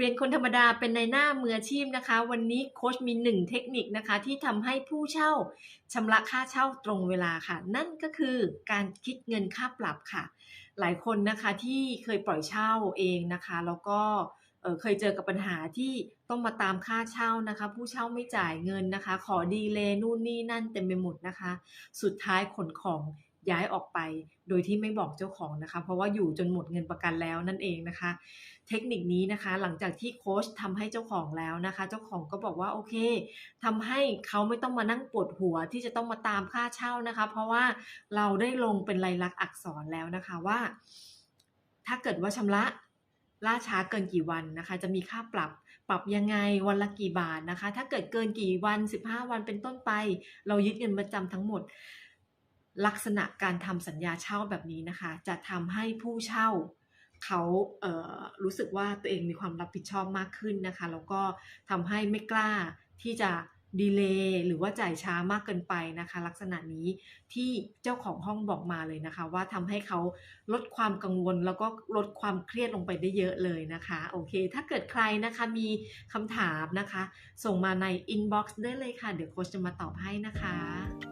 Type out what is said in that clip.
เปลี่ยนคนธรรมดาเป็นในหน้ามืออาชีพนะคะ วันนี้โค้ชมีหนึ่งเทคนิคนะคะ ที่ทำให้ผู้เช่าชำระค่าเช่าตรงเวลาค่ะ นั่นก็คือการคิดเงินค่าปรับค่ะ หลายคนนะคะที่เคยปล่อยเช่าเองนะคะ แล้วก็เเคยเจอกับปัญหาที่ต้องมาตามค่าเช่านะคะ ผู้เช่าไม่จ่ายเงินนะคะ ขอดีเลยนู่นนี่นั่นเต็มไปหมดนะคะ สุดท้ายขนของ ย้ายออกไป โดยที่ไม่บอกเจ้าของนะคะ เพราะว่าอยู่จนหมดเงินประกันแล้วนั่นเองนะคะ เทคนิคนี้นะคะ หลังจากที่โค้ชทำให้เจ้าของแล้วนะคะ เจ้าของก็บอกว่าโอเคทำให้เขาไม่ต้องมานั่งปวดหัวที่จะต้องมาตามค่าเช่านะคะ เพราะว่าเราได้ลงเป็นลายลักษณ์อักษรแล้วนะคะว่า ถ้าเกิดว่าชำระล่าช้าเกินกี่วันนะคะ จะมีค่าปรับปรับยังไงวันละกี่บาทนะคะ ถ้าเกิดเกินกี่วัน 15 วันเป็นต้นไป เรายึดเงินประจำทั้งหมด ลักษณะการทำสัญญาเช่าแบบนี้นะคะ จะทำให้ผู้เช่าเขาเรู้สึกว่าตัวเองมีความรับผิดชอบมากขึ้นนะคะ แล้วก็ทำให้ไม่กล้าที่จะดีเลย์หรือว่าจ่ายช้ามากเกินไปนะคะ ลักษณะนี้ที่เจ้าของห้องบอกมาเลยนะคะ ว่าทำให้เขาลดความกังวลแล้วก็ลดความเครียดลงไปได้เยอะเลยนะคะ โอเค ถ้าเกิดใครนะคะมีคำถามนะคะ ส่งมาในอินบ็อกซ์ได้เลยค่ะ เดี๋ยวโค้ชจะมาตอบให้นะคะ